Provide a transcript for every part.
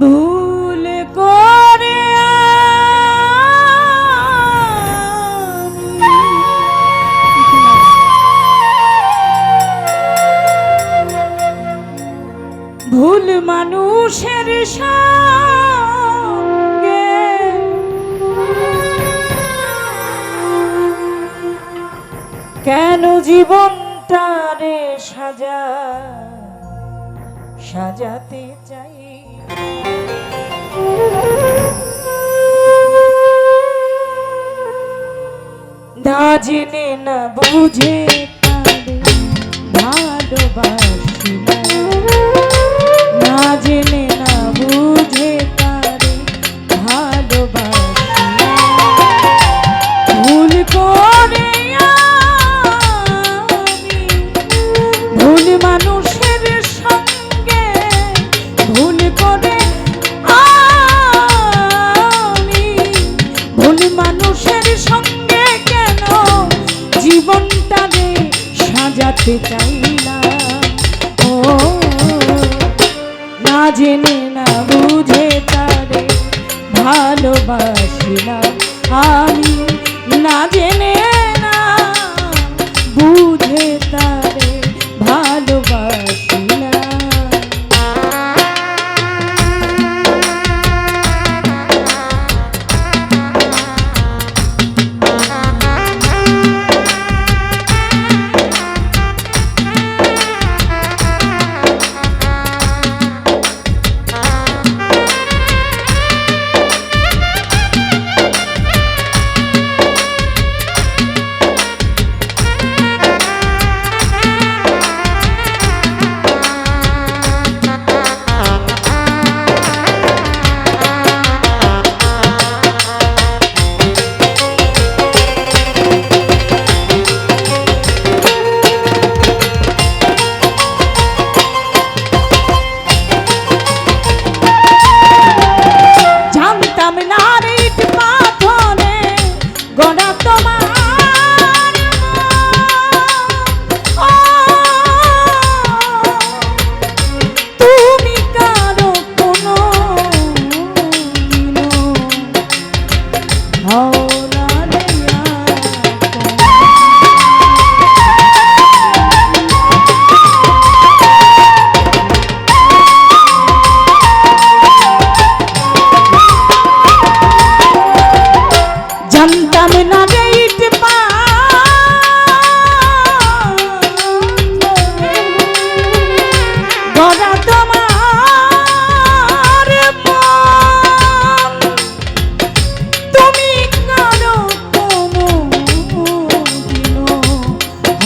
ভুল করে ভুল মানুষের কেন সাজা সাজাতে চাই? না জেনে না বুঝে ভালোবাসি। না জেনে চাইলাম। ও না জেনে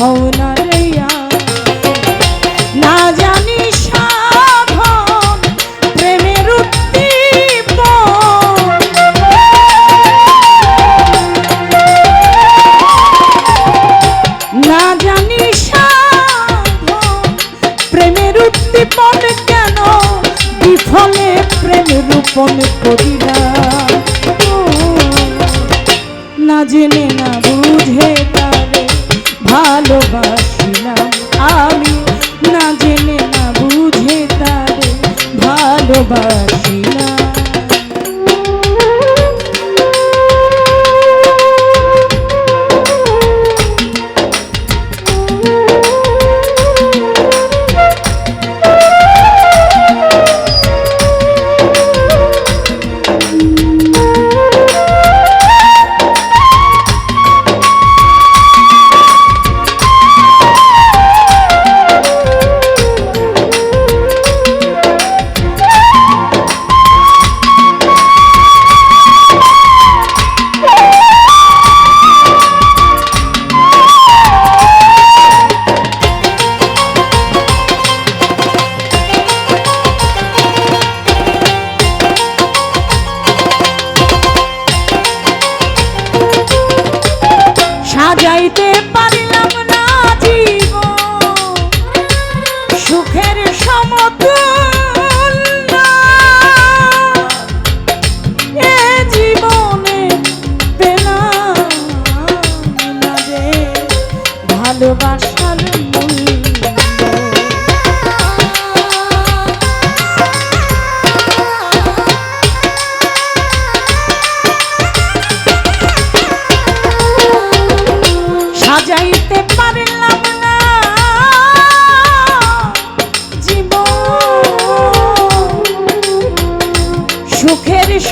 হও না রে আপন। না জানি প্রেমের উদ্দীপন না জানি সাধন, প্রেমের কেন? বিফলে প্রেম রূপন করিলাম ভালোবাসিলাম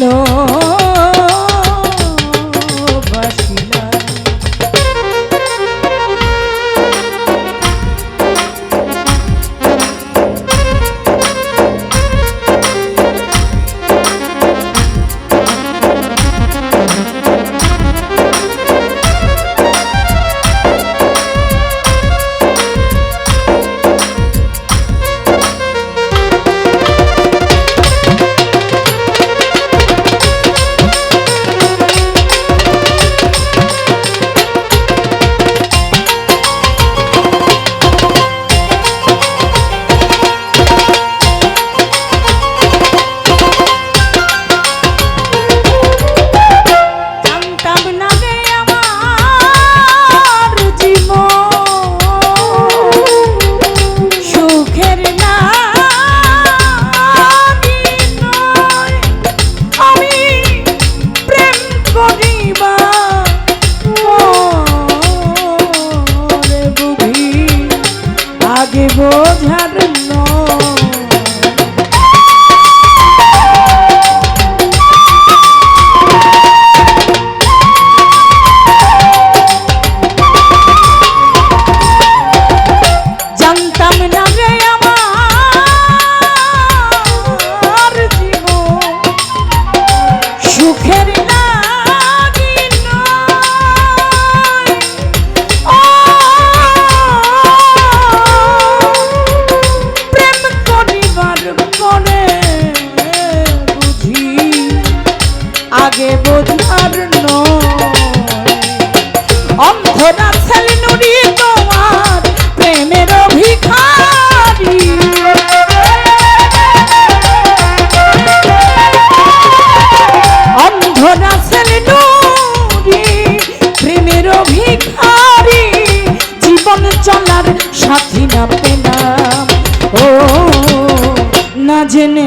no. বোঝার না সাথী না পেলাম। ও না জেনে